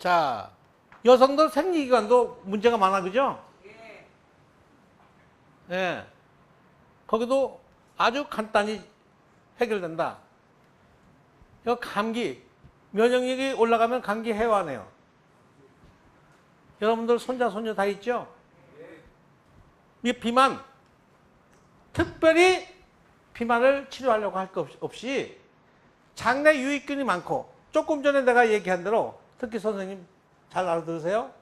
자, 여성들 생리기관도 문제가 많아, 그죠? 예. 거기도 아주 간단히 해결된다. 이 감기, 면역력이 올라가면 감기 해와네요. 여러분들 손자, 손녀 다 있죠? 이 비만, 특별히 비만을 치료하려고 할 것 없이 장내 유익균이 많고 조금 전에 내가 얘기한 대로 특히 선생님 잘 알아들으세요.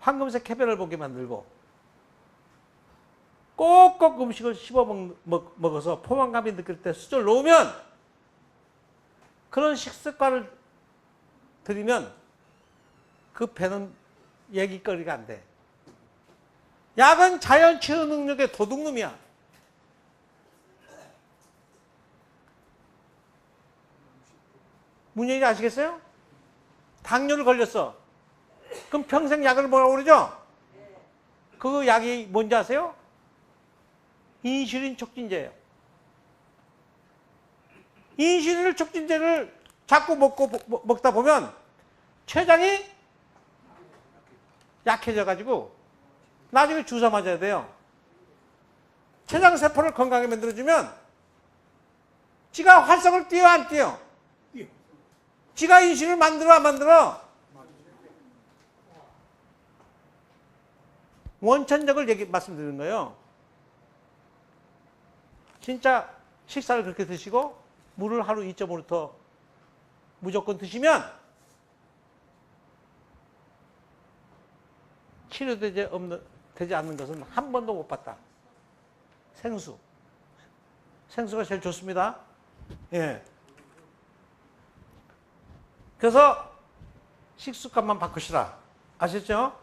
황금색 캐변을 보게 만들고 꼭꼭 음식을 씹어 먹, 먹, 먹어서 포만감이 느낄 때 수저를 놓으면 그런 식습관을 들이면 그 배는 얘기거리가 안 돼. 약은 자연 치유 능력의 도둑놈이야. 문재인이 아시겠어요? 당뇨를 걸렸어. 그럼 평생 약을 뭐라고 그러죠? 그 약이 뭔지 아세요? 인슐린 촉진제예요. 인슐린 촉진제를 자꾸 먹고 먹- 먹다 보면 췌장이 약해져 가지고 나중에 주사 맞아야 돼요. 췌장 세포를 건강하게 만들어 주면 지가 활성을 띄어 안 띄어? 지가 인슐린을 만들어 안 만들어? 원천적을 얘기 말씀드리는 거예요. 진짜 식사를 그렇게 드시고 물을 하루 2.5리터 무조건 드시면 치료되지 없는 되지 않는 것은 한 번도 못 봤다. 생수. 생수가 제일 좋습니다. 예. 그래서 식습관만 바꾸시라. 아셨죠?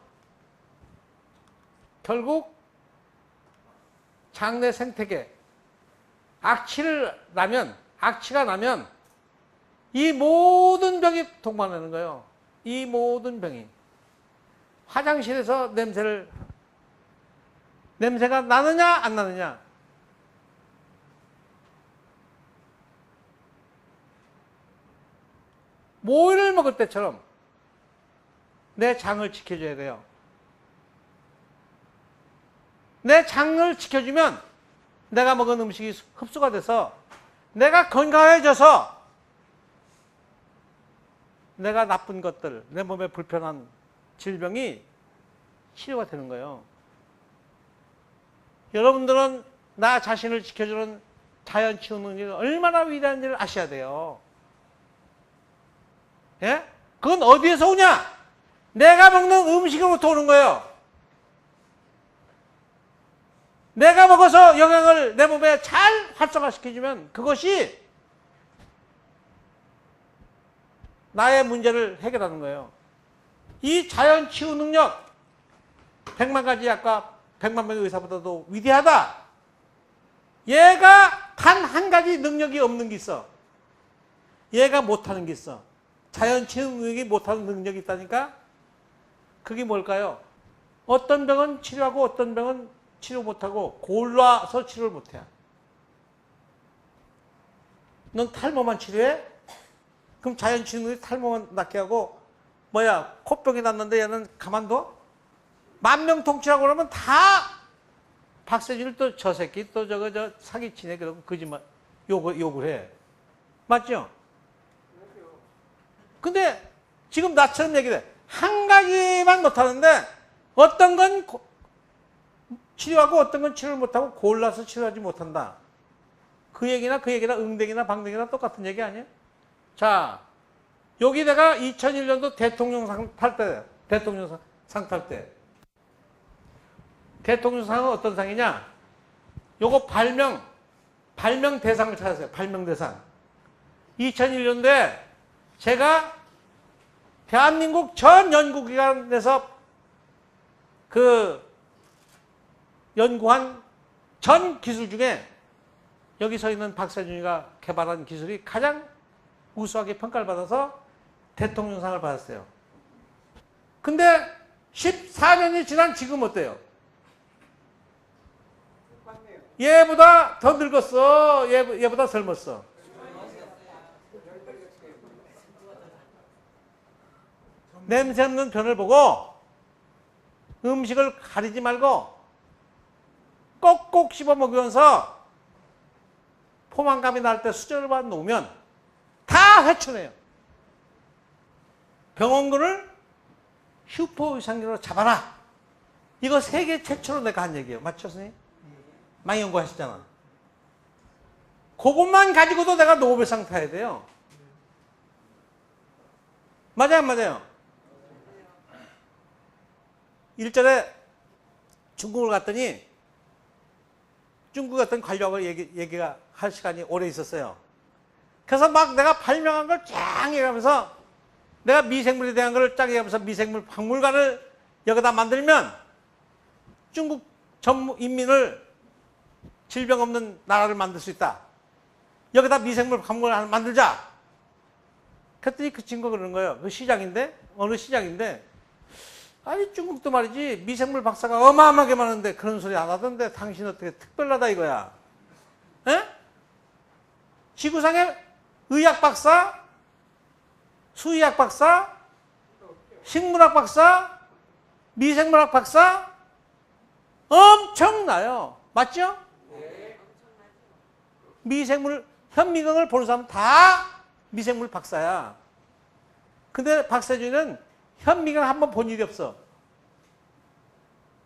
결국 장내 생태계 악취를 나면 악취가 나면 이 모든 병이 동반하는 거예요. 이 모든 병이 화장실에서 냄새를 냄새가 나느냐 안 나느냐 모이를 먹을 때처럼 내 장을 지켜줘야 돼요. 내 장을 지켜주면 내가 먹은 음식이 흡수가 돼서 내가 건강해져서 내가 나쁜 것들, 내 몸에 불편한 질병이 치료가 되는 거예요. 여러분들은 나 자신을 지켜주는 자연 치유 능력이 얼마나 위대한지를 아셔야 돼요. 예? 그건 어디에서 오냐? 내가 먹는 음식으로부터 오는 거예요. 내가 먹어서 영양을 내 몸에 잘 활성화시켜주면 그것이 나의 문제를 해결하는 거예요. 이 자연 치유 능력, 백만 가지 약과 백만 명의 의사보다도 위대하다. 얘가 단 한 가지 능력이 없는 게 있어. 얘가 못하는 게 있어. 자연 치유 능력이 못하는 능력이 있다니까? 그게 뭘까요? 어떤 병은 치료하고 어떤 병은 치료 못하고 골라서 치료를 못해. 넌 탈모만 치료해? 그럼 자연 치유 능력이 탈모만 낫게 하고 뭐야 코병이 났는데 얘는 가만둬? 만명통치라고 그러면 다 박세준을 또 저 새끼 또 저거 저 사기치네 그러고 거짓말 욕을 욕을 해 맞죠? 근데 지금 나처럼 얘기를 해. 한 가지만 못하는데 어떤 건 고- 치료하고 어떤 건 치료를 못하고 골라서 치료하지 못한다. 그 얘기나 그 얘기나 응대기나 방대기나 똑같은 얘기 아니에요? 자, 여기 내가 2001년도 대통령상 탈 때, 대통령상 탈 때. 대통령상은 어떤 상이냐? 요거 발명, 발명 대상을 찾았어요. 발명 대상. 2001년도에 제가 대한민국 전 연구기관에서 그 연구한 전 기술 중에 여기 서 있는 박세준이가 개발한 기술이 가장 우수하게 평가를 받아서 대통령상을 받았어요. 근데 14년이 지난 지금 어때요? 얘보다 더 늙었어. 얘, 얘보다 젊었어. 냄새 없는 변을 보고 음식을 가리지 말고 꼭꼭 씹어 먹으면서 포만감이 날 때 수저를만 놓으면 다 헤쳐내요. 병원군을 슈퍼 위상으로 잡아라. 이거 세계 최초로 내가 한 얘기예요. 맞죠, 선생님? 많이 연구하셨잖아. 그것만 가지고도 내가 노벨상 타야 돼요. 맞아요, 안 맞아요? 일전에 중국을 갔더니 중국 갔던 관료하고 얘기, 얘기가 할 시간이 오래 있었어요. 그래서 막 내가 발명한 걸 쫙 얘기하면서 내가 미생물에 대한 걸 쫙 얘기하면서 미생물 박물관을 여기다 만들면 중국 전 인민을 질병 없는 나라를 만들 수 있다. 여기다 미생물 박물관을 만들자. 그랬더니 그 친구가 그러는 거예요. 그 시장인데, 어느 시장인데, 아니, 중국도 말이지, 미생물 박사가 어마어마하게 많은데 그런 소리 안 하던데 당신 어떻게 특별하다 이거야. 에? 지구상에 의학 박사, 수의학 박사, 식물학 박사, 미생물학 박사, 엄청나요. 맞죠? 미생물, 현미경을 보는 사람 다 미생물 박사야. 근데 박세준은 현미경 한번 본 일이 없어.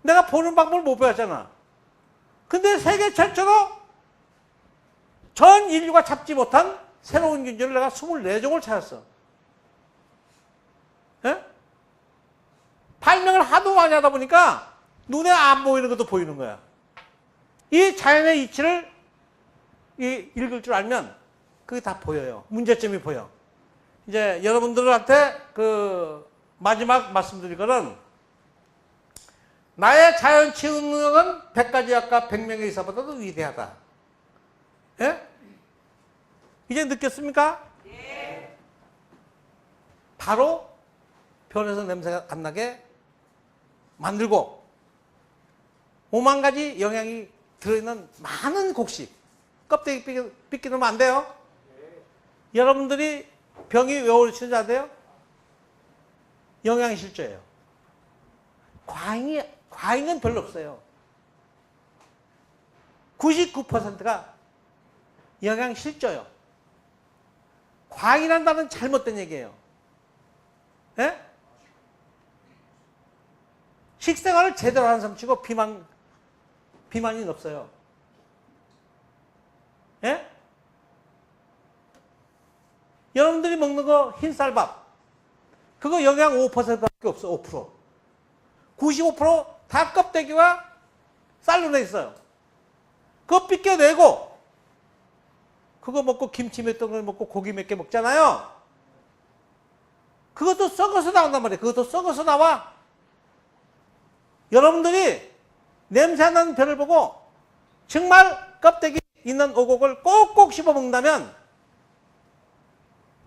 내가 보는 방법을 못 배웠잖아. 근데 세계 최초로 전 인류가 잡지 못한 새로운 균제를 내가 24종을 찾았어. 예? 발명을 하도 많이 하다 보니까 눈에 안 보이는 것도 보이는 거야. 이 자연의 이치를 이 읽을 줄 알면 그게 다 보여요. 문제점이 보여. 이제 여러분들한테 그 마지막 말씀드릴 거는 나의 자연 치유 능력은 100가지 약과 100명의 의사보다도 위대하다. 예? 이제 느꼈습니까? 바로 변에서 냄새가 안 나게 만들고 5만 가지 영양이 들어있는 많은 곡식 껍데기 삐끼, 삐끼 넣으면 안 돼요. 여러분들이 병이 왜 오르시는지 아세요? 영양실조예요. 과잉이, 과잉은 별로 없어요. 99%가 영양 실조요. 과잉이란 단어는 잘못된 얘기예요. 예? 식생활을 제대로 하는 사람 치고 비만, 비만이 없어요. 예? 여러분들이 먹는 거 흰쌀밥. 그거 영양 5%밖에 없어, 5%. 95%다 껍데기와 쌀로 돼 있어요. 그거 삐껴내고, 그거 먹고 김치 몇 덩을 먹고 고기 몇 개 먹잖아요. 그것도 썩어서 나온단 말이에요. 그것도 썩어서 나와. 여러분들이 냄새 나는 별을 보고 정말 껍데기 있는 오곡을 꼭꼭 씹어 먹는다면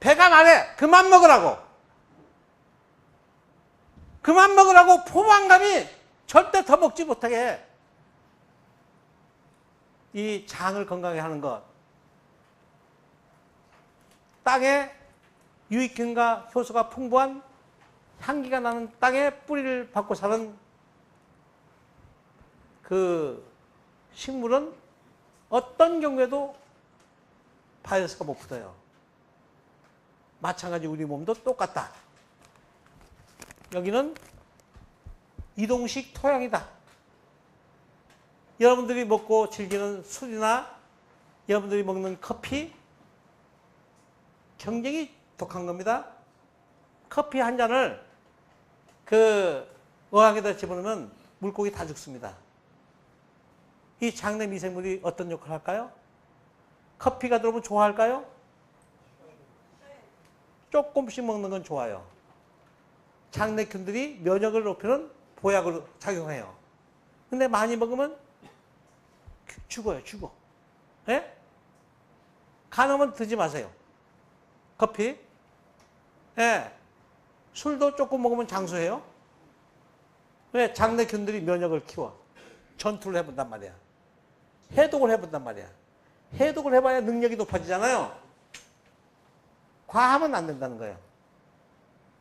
배가 말해 그만 먹으라고 그만 먹으라고 포만감이 절대 더 먹지 못하게 해. 이 장을 건강하게 하는 것 땅에 유익균과 효소가 풍부한 향기가 나는 땅에 뿌리를 받고 사는 그 식물은 어떤 경우에도 바이러스가 못 붙어요. 마찬가지 우리 몸도 똑같다. 여기는 이동식 토양이다. 여러분들이 먹고 즐기는 술이나 여러분들이 먹는 커피 굉장히 독한 겁니다. 커피 한 잔을 그 어항에다 집어넣으면 물고기 다 죽습니다. 이 장내 미생물이 어떤 역할을 할까요? 커피가 들어오면 좋아할까요? 조금씩 먹는 건 좋아요. 장내균들이 면역을 높이는 보약으로 작용해요. 근데 많이 먹으면 죽어요, 죽어. 예? 가능하면 드지 마세요. 커피. 예. 술도 조금 먹으면 장수해요. 왜? 장내균들이 면역을 키워. 전투를 해본단 말이야. 해독을 해본단 말이야. 해독을 해봐야 능력이 높아지잖아요. 과하면 안 된다는 거예요.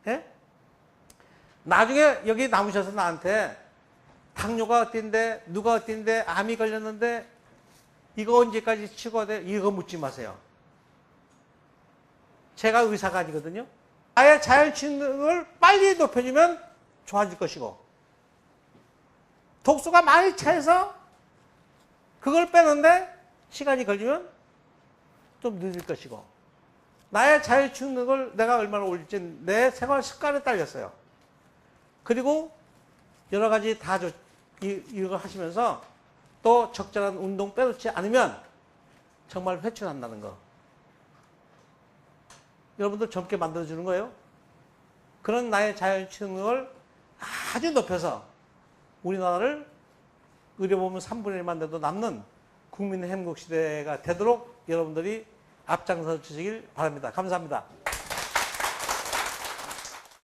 예? 나중에 여기 남으셔서 나한테 당뇨가 어땠는데 누가 어땠는데 암이 걸렸는데 이거 언제까지 치료가 돼? 이거 묻지 마세요. 제가 의사가 아니거든요. 아예 자연 치능을 빨리 높여주면 좋아질 것이고 독소가 많이 차서 그걸 빼는데 시간이 걸리면 좀 늦을 것이고 나의 자유 충격을 내가 얼마나 올릴지 내 생활 습관에 딸렸어요. 그리고 여러 가지 다 저, 이, 이거 하시면서 또 적절한 운동 빼놓지 않으면 정말 회춘한다는 거. 여러분들 젊게 만들어주는 거예요. 그런 나의 자연 충격을 아주 높여서 우리나라를 의료보험 3분의 1만 돼도 남는 국민의 행복시대가 되도록 여러분들이 앞장서 주시길 바랍니다. 감사합니다.